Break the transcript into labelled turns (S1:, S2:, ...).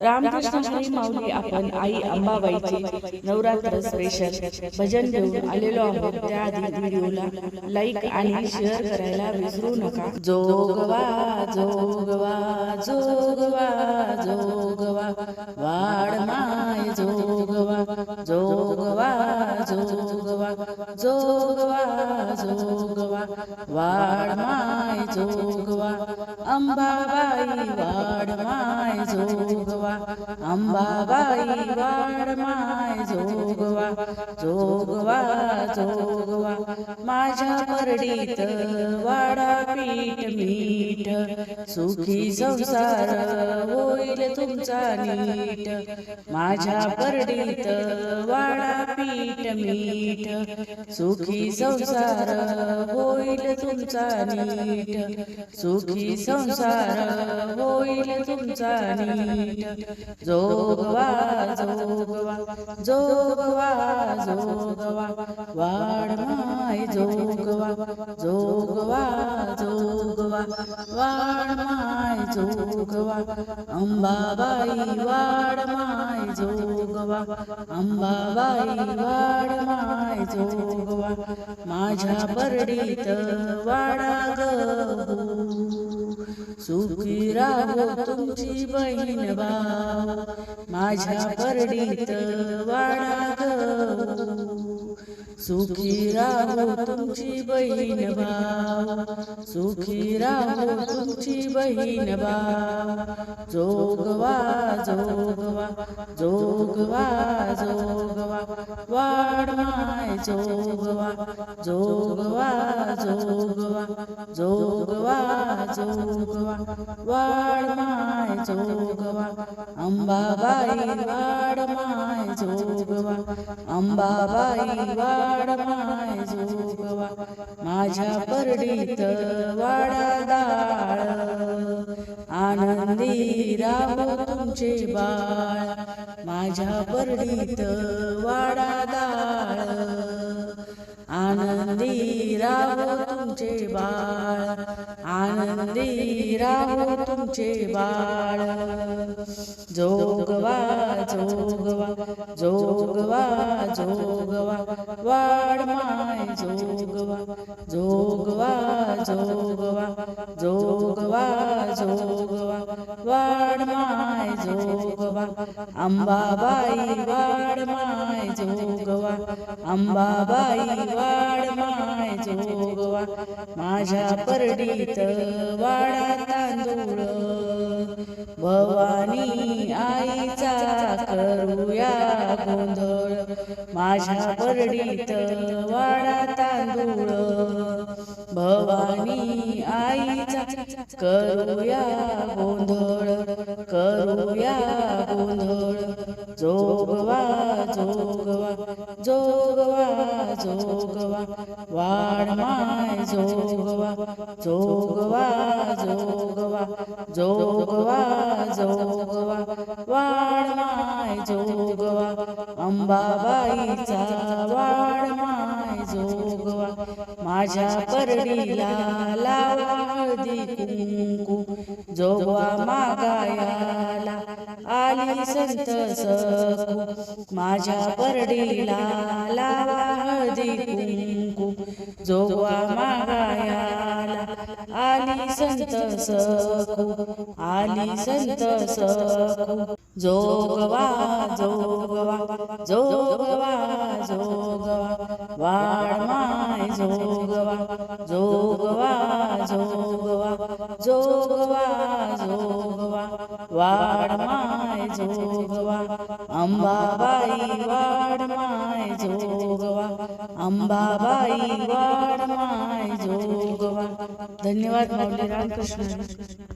S1: रामकृष्ण हरी माऊली आपण आई अंबाबाईचे नवरात्र स्पेशल भजन घेऊन आलेलो आहोत त्याआधी व्हिडिओला लाईक आणि शेअर करायला विसरू नका. जोगवा जोगवा जोगवा जोगवा वाड माय जोगवा जोगवा जोगवा जोगवा जोगवा वाड माय जोगवा अंबाबाई वाड अंबाबाई वाड माय जोगवा जोगवा माझ्या परडीत वाडा पीठ मीठ. सुखी संसार होईल तुमचा नीट. माझ्या परडीत वाडा पीठ मीठ. सुखी संसार होईल तुमचा नीट. सुखी संसार होईल तुमचा नीट. जोगवा जोगवा जोगवा जोगवा वाड माय जोगवा जोगवा जोगवा वाड माय जोगवा अंबाबाई वाड माय जोगवा अंबाबाई वाड माय जोगवा माझ्या परडीत वाडा गहू. सुखी राहो तुमची बहीण भाव माझ्या परडीत वाडा सुखी राहो तुमची बहीण भाव सुखी राहो तुमची बहीण भाव जोगवा जोगवा जोगवा जोगवा. वाड माय जोगवा. जोगवा जोगवा जोग जोगवा वाड माय जोगवा अंबाबाई वाड माय जोगवा अंबाबाई वाड माय जोगवा माझ्या परडीत वाडा दाळ आनंदी राहो तुमचे बाळ माझ्या परडीत वाडा दाळ आनंदी राहो तुमचे बाळ आनंदी राहो तुमचे बाळ. जोगवा जोगवा जोगवा जोगवा. वाड माय जोगवा जोगवा जोगवा जोगवा. अंबाबाई वाड माय जोगवा अंबाबाई वाड माय जोगवा माझ्या परडीत वाडा तांदूळ भवानी आईचा करूया गोंधळ माझ्या परडीत वाडा तांदूळ भवानी आईचा करूया गोंधळ करूया गोंधळ जोगवा वाड माय जोगवा जोगवा जोगवा जोगवा जोगवा वाड माय जोगवा अंबाबाईचा माझ्या परडीला लावा हळदी कुंकू. जोगवा मागायाला आली संत सखू माझ्या परडीला लावा हळदी कुंकू. जोगवा मागायाला आली संत सखू आली संत सखू जोगवा जोगवा जोग जोगवा जोगवा जोगवा वाड माय जोगवा अंबाबाई वाड माय जोगवा अंबाबाई वाड माय जोगवा. धन्यवाद माऊली रामकृष्ण.